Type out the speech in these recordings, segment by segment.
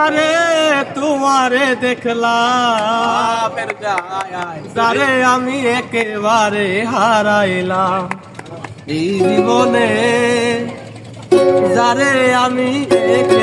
আরে তোমারে দেখলাম। তারে আমি একেবারে হারাইলাম। এই জীবনে যারে আমি একে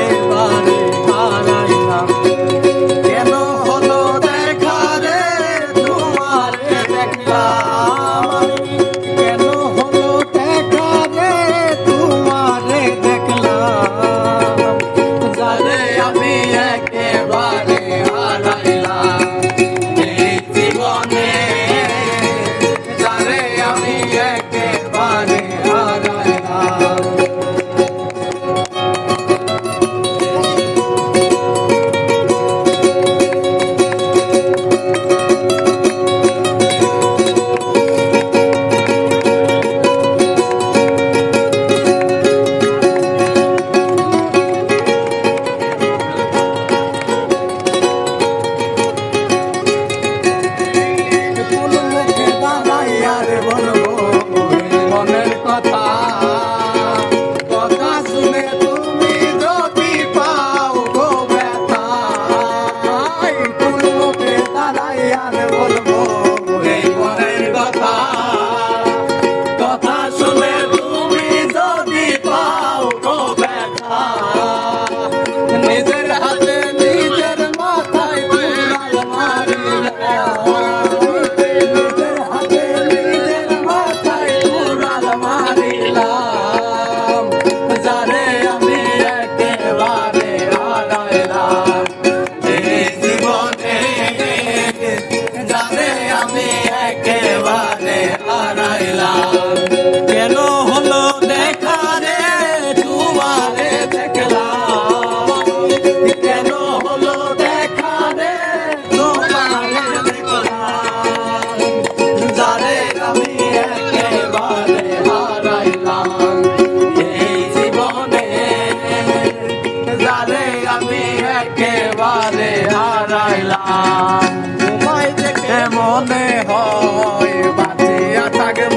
তোমায় দেখে মনে হয় বাঁচিয়া থাকব।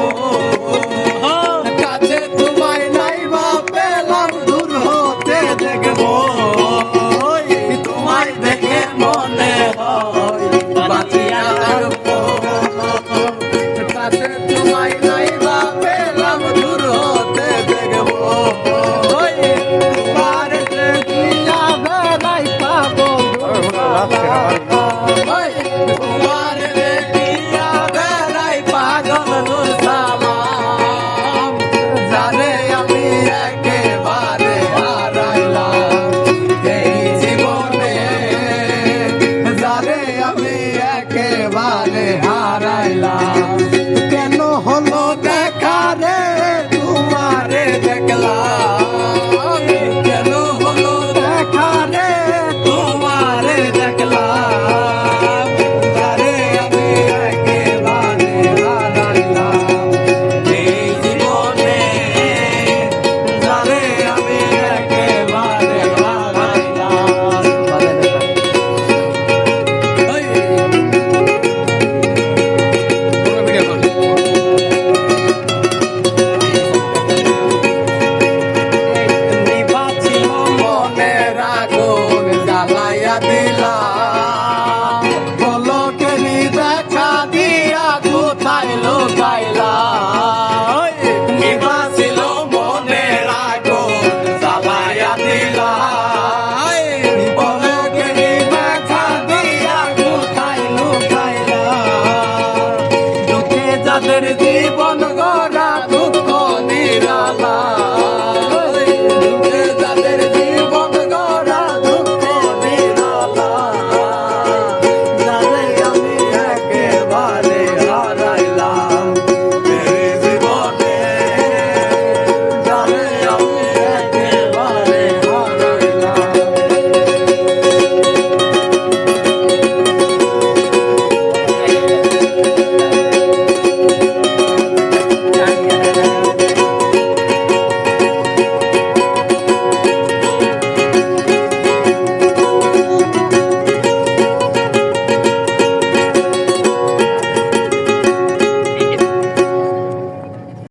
তোমায় নাই পেলাম, দূর হতে দেখব। তোমায় দেখে মনে হয় বাঁচিয়া কাছে তোমায় নাই বা পেলাম দেখব। তোমার দেখি যাবে